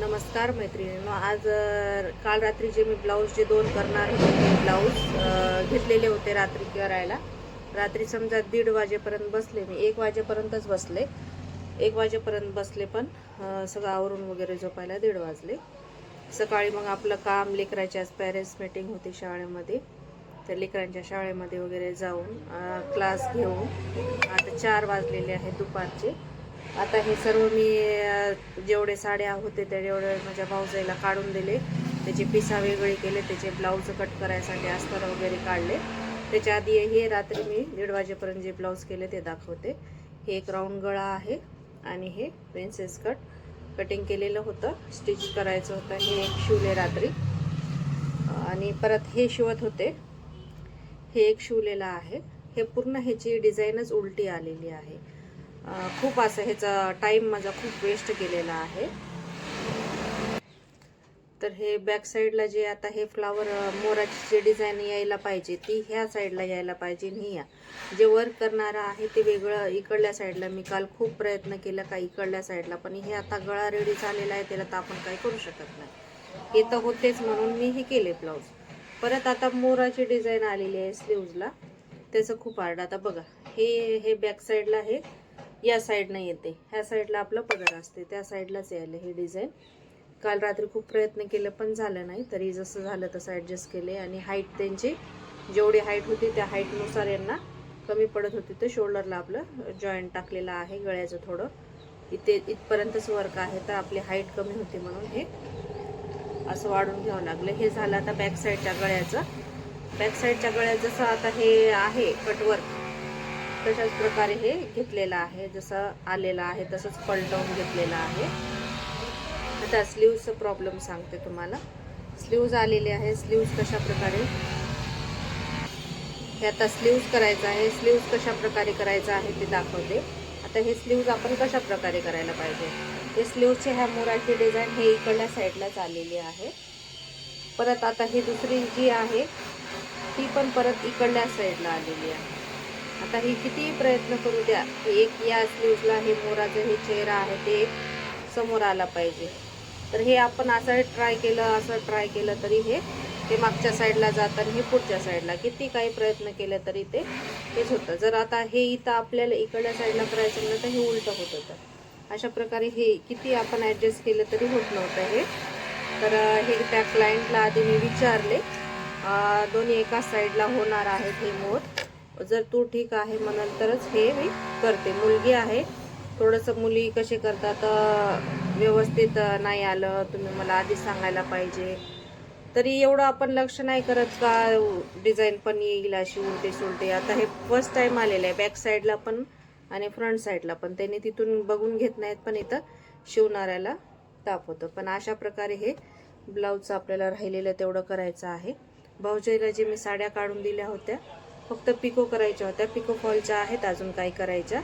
नमस्कार मैत्रिणींनो. आज काल रात्री जे मी ब्लाऊज जे दोन करणार होते ते ब्लाऊज घेतलेले होते रात्री करायला. रात्री समजा दीड वाजेपर्यंत बसले मी. एक वाजेपर्यंतच बसले. एक वाजेपर्यंत बसले पण सगळं आवरून वगैरे झोपायला दीड वाजले. सकाळी मग आपलं काम लेकराची आज पॅरेंट्स मीटिंग होती शाळेमध्ये. त्या लेकरांच्या शाळेमध्ये वगैरे जाऊन क्लास घेऊन. आता चार वाजलेले आहेत दुपारचे. आता हे सर्व मी जेवढे साड्या होते त्या जेवढे माझ्या भाऊजाईला काढून दिले त्याचे पिसा वेगळे केले त्याचे ब्लाऊज कट करायसाठी अस्तर वगैरे काढले. त्याच्या आधी हे रात्री मी दीड वाजेपर्यंत जे ब्लाऊज केले ते दाखवते. हे एक राऊंड गळा आहे आणि हे प्रिन्सेस कट कटिंग केलेलं होतं स्टिच करायचं होतं हे एक शिवले रात्री. आणि परत हे शिवत होते. हे एक शिवलेलं आहे. हे पूर्ण ह्याची डिझाईनच उलटी आलेली आहे. खूप असं ह्याचा टाईम माझा खूप वेस्ट गेलेला आहे. तर हे बॅक साईडला जे आता हे फ्लावर मोराची जे डिझाईन यायला पाहिजे ती ह्या साईडला यायला पाहिजे आणि या. जे वर्क करणारं आहे ते वेगळं इकडल्या साईडला मी काल खूप प्रयत्न केला का इकडल्या साईडला पण हे आता गळा रेडी झालेला आहे त्याला तर आपण काही करू शकत नाही. हे तर होतेच म्हणून मी हे केले ब्लाऊज परत आता मोराची डिझाईन आलेली आहे स्लीव्जला त्याचं खूप आर्ड आता बघा हे हे बॅक साईडला हे या साईडनं येते. ह्या साईडला आपलं पदर असते. त्या साईडलाच यायला हे डिझाईन काल रात्री खूप प्रयत्न केले पण झालं नाही. तरी जसं झालं तसं ॲडजस्ट केले आणि हाईट त्यांची जेवढी हाईट होती त्या हाईटनुसार यांना कमी पडत होती. तर शोल्डरला आपलं जॉईंट टाकलेलं आहे गळ्याचं थोडं. इथे इथपर्यंतच वर्क आहे. तर आपली हाईट कमी होती म्हणून हे असं वाढून घ्यावं लागलं. हे झालं आता बॅक साईडच्या गळ्याचं. बॅक साईडच्या गळ्यात जसं आता हे आहे कटवर्क तशाच प्रकारे हे घेतलेलं आहे जसं आलेलं आहे तसंच पलटवून घेतलेलं आहे. आता स्लीव्जचं प्रॉब्लेम सांगते तुम्हाला. स्लीव्ज आलेले आहे स्लीव्ज कशा प्रकारे? हे आता स्लीव्ज करायचं आहे. स्लीव्ज कशा प्रकारे करायचं आहे ते दाखवते. आता हे स्लीव्ज आपण कशा प्रकारे करायला पाहिजे? हे स्लीव्जचे ह्या मोराची डिझाईन हे इकडल्या साईडलाच आलेली आहे. परत आता ही दुसरी जी आहे ती पण परत इकडल्या साईडला आलेली आहे. आता ही कितीही प्रयत्न करू द्या. एक या स्लीवला हे मोराचं हे चेहरा आहे ते समोर आला पाहिजे. तर हे आपण असं ट्राय केलं असं ट्राय केलं तरी हे ते मागच्या साईडला जात आणि हे पुढच्या साईडला. किती काही प्रयत्न केले तरी ते हेच होतं. जर आता हे इथं आपल्याला इकडल्या साईडला करायचं म्हणलं तर हे उलटं होत होतं. अशा प्रकारे हे किती आपण ॲडजस्ट केलं तरी होत नव्हतं हे. तर हे त्या क्लायंटला आधी मी विचारले दोन्ही एकाच साईडला होणार आहेत हे मोर. जर तू ठीक आहे म्हणाल तरच हे मी करते. मुलगी आहे. थोडंसं मुली कसे करतात व्यवस्थित नाही आलं तुम्ही मला आधी सांगायला पाहिजे. तरी एवढं आपण लक्ष नाही करत का डिझाईन पण येईल अशी उलटे सुलटे आता हे फर्स्ट टाईम आलेलं आहे. बॅक साईडला पण आणि फ्रंट साईडला पण. त्यांनी तिथून बघून घेत नाहीत पण इथं शिवणाऱ्याला ताप होतं पण अशा प्रकारे हे ब्लाऊजचं आपल्याला राहिलेलं तेवढं करायचं आहे. भाऊजाईला जे मी साड्या काढून दिल्या होत्या फक्त पिको करायच्या होत्या. पिको फॉलच्या आहेत अजून काही करायच्या.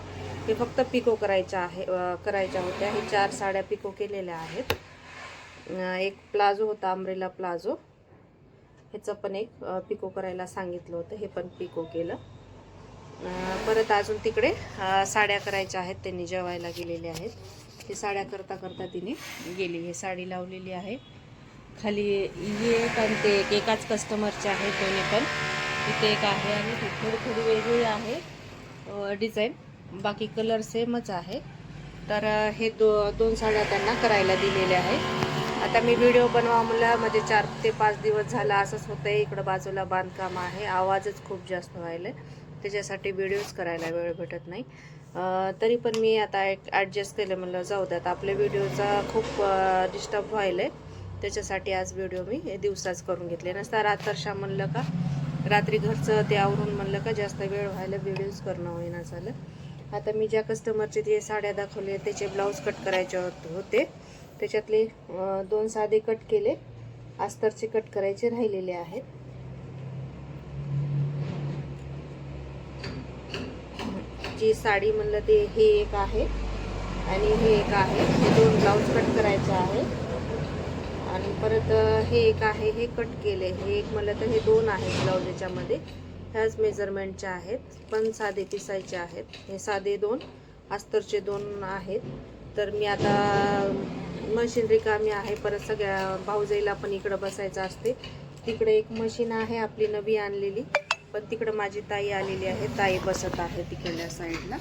हे फक्त पिको करायच्या आहे करायच्या होत्या. हे चार साड्या पिको केलेल्या आहेत. एक प्लाझो होता अम्ब्रेला प्लाझो. ह्याचं पण एक पिको करायला सांगितलं होतं. हे पण पिको केलं. परत अजून तिकडे साड्या करायच्या आहेत. त्यांनी जेवायला गेलेल्या आहेत. हे साड्या करता करता तिने गेली. हे साडी लावलेली आहे. खाली ही एक आणि ते एक एकाच कस्टमरचे आहेत दोन्ही पण. इथे एक आहे आणि ती थोडी थोडी वेगळी आहे डिझाईन बाकी कलर सेमच आहे. तर हे दो दोन साड्या त्यांना करायला दिलेल्या आहेत. आता मी व्हिडिओ बनवा मला म्हणजे चार ते पाच दिवस झाला असंच होतं आहे इकडं बाजूला बांधकाम आहे. आवाजच खूप जास्त व्हायला त्याच्यासाठी व्हिडिओज करायला वेळ भेटत नाही. तरी पण मी आता एक ॲडजस्ट केलं. म्हणलं जाऊ द्यात. आपल्या व्हिडिओचा खूप डिस्टर्ब व्हायला आहे त्याच्यासाठी आज व्हिडिओ मी दिवसाच करून घेतले. नसता रात्रशा म्हणलं का? रात्री घरचं ते आवरून म्हणलं का जास्त वेळ व्हायला व्हिडिओज करणं होईना झालं. आता मी ज्या कस्टमरचे ते साड्या दाखवले त्याचे ब्लाऊज कट करायचे होते. त्याच्यातले दोन साधे कट केले. अस्तरचे कट करायचे राहिलेले आहेत. जी साडी म्हणलं ते हे एक आहे आणि हे एक आहे. हे दोन ब्लाऊज कट करायचे आहे आणि परत हे एक आहे हे कट केले. हे एक मला तर हे दोन आहेत ब्लाऊज याच्यामध्ये. ह्याच मेजरमेंटचे आहेत. पण साधे पिसायचे आहेत. हे साधे दोन अस्तरचे दोन आहेत. तर मी आता मशीन रिकामी आहे. परत सगळ्या भाऊजाईला पण इकडं बसायचं असते. तिकडे एक मशीन आहे आपली नवी आणलेली. पण तिकडं माझी ताई आलेली आहे. ताई बसत आहे तिकडल्या साईडला.